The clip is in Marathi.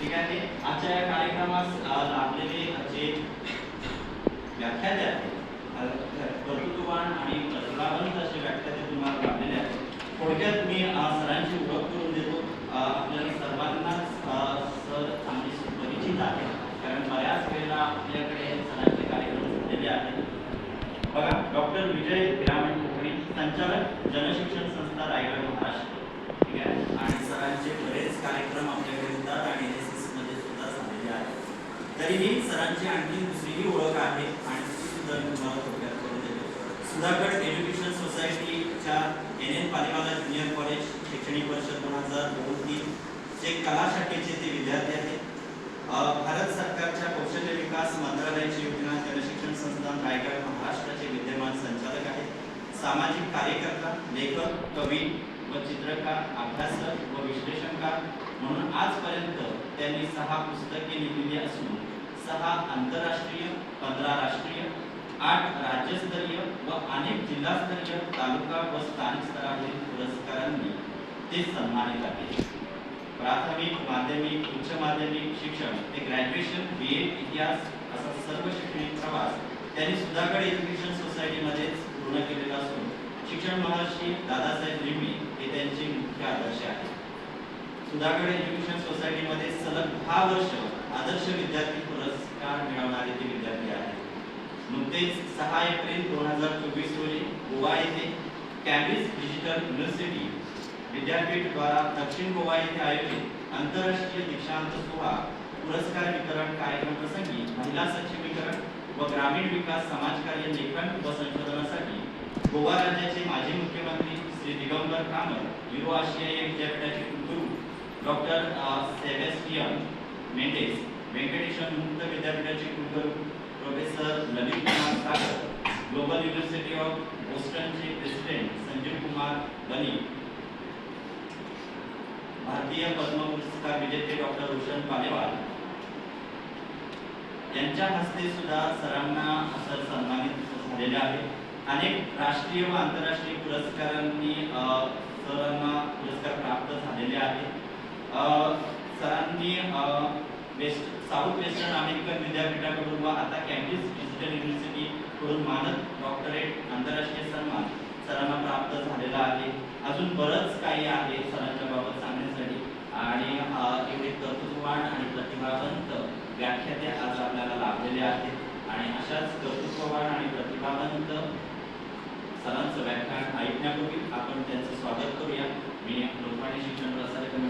ठीक आहे. आजच्या या कार्यक्रमास लाभलेले जे व्याख्याते आहेत कर्तृत्ववान आणि प्रतिभावंत असे व्याख्याते तुम्हाला लाभलेले आहेत थोडक्यात मी सरांची ओळख करून देतो. आपल्याला सर्वांनाच सर चांगली परिचित आहे कारण बऱ्याच वेळेला आपल्याकडे सरांचे कार्यक्रम झालेले आहेत. बघा डॉक्टर विजय ग्रामीण कोकणी संचालक जनशिक्षण संस्था रायगड महाराष्ट्र. ठीक आहे आणि सरांचे बरेच कार्यक्रम आपल्याकडे होतात आणि एन एस एसमध्ये सुद्धा झालेले तरीही सरांची आणखी दुसरीही ओळख आहे आणि ती सुद्धा मी तुम्हाला थोडक्यात करून देतो. सुधागड एज्युकेशन सोसायटीच्या N N Paliwala junior college शैक्षणिक वर्ष दोन हजार दोन तीन चे कला शाखेचे ते विद्यार्थी आहेत. भारत सरकारच्या कौशल्य विकास मंत्रालयाची योजना जनशिक्षण संस्थान रायगड महाराष्ट्राचे विद्यमान संचालक आहेत. सामाजिक कार्यकर्ता लेखक कवी व चित्रकार अभ्यासक व विश्लेषणकार म्हणून आजपर्यंत त्यांनी सहा पुस्तके लिहिलेली असून सहा आंतरराष्ट्रीय पंधरा राष्ट्रीय आठ राज्यस्तरीय व अनेक जिल्हास्तरीय तालुका व स्थानिक स्तरावरील पुरस्कारांनी ते सन्मानित आहेत प्राथमिक माध्यमिक उच्च माध्यमिक शिक्षण ते ग्रॅज्युएशन बी एड इतिहास असा सर्व शैक्षणिक प्रवास त्यांनी सुधागड एज्युकेशन सोसायटीमध्येच पूर्ण केलेला असून शिक्षण महर्षी दादासाहेब लिंबी हे त्यांचे मुख्य आदर्श आहेत. सुधागड एज्युकेशन सोसायटीमध्ये सलग दहा वर्ष आदर्श विद्यार्थी पुरस्कार मिळवणारे ते विद्यार्थी आहेत. नुकतेच सहा एप्रिल दोन हजार चोवीस रोजी गोवा येथे कॅम्ब्रिज डिजिटल युनिव्हर्सिटी विद्यापीठ द्वारा दक्षिण गोवा येथे आयोजित आंतरराष्ट्रीय दीक्षांत सोहळा पुरस्कार वितरण कार्यक्रम प्रसंगी महिला सक्षमीकरण व ग्रामीण विकास समाजकार्य लेखन व संशोधनासाठी गोवा राज्याचे माजी मुख्यमंत्री श्री दिगंबर कामत युरो आशियाई विद्यापीठाचे कुलगुरू डॉक्टर सेबेस्टियन मेंडेस व्यंकटेशन मुक्त विद्यापीठाचे कुलगुरू professor Lalit Kumar Sagar global university of बोस्टनचे president Sanjeev Kumar बनी भारतीय पद्म पुरस्कार विजेते डॉक्टर रोशन पालेवाल. यांच्या हस्ते सुद्धा सरांना सर सन्मानित झालेले आहे. अनेक राष्ट्रीय व आंतरराष्ट्रीय पुरस्कारांनी सरांना पुरस्कार प्राप्त झालेले आहेत. सरांनी वेस्ट साऊथ वेस्टर्न अमेरिकन विद्यापीठाकडून व आता कॅम्ब्रिज डिजिटल युनिव्हर्सिटीकडून मानद डॉक्टरेट आंतरराष्ट्रीय सन्मान सरांना प्राप्त झालेला आहे. अजून बरंच काही आहे सरांच्या बाबत सांगण्यासाठी. आणि एवढे कर्तृत्ववान आणि प्रतिभावंत व्याख्याते आज आपल्याला लाभलेले आहेत. आणि अशाच कर्तृत्ववान आणि प्रतिभावंत सरांचं व्याख्यान ऐकण्यापूर्वी आपण त्यांचं स्वागत करूया. मी लोकवाणी शिक्षण प्रसारक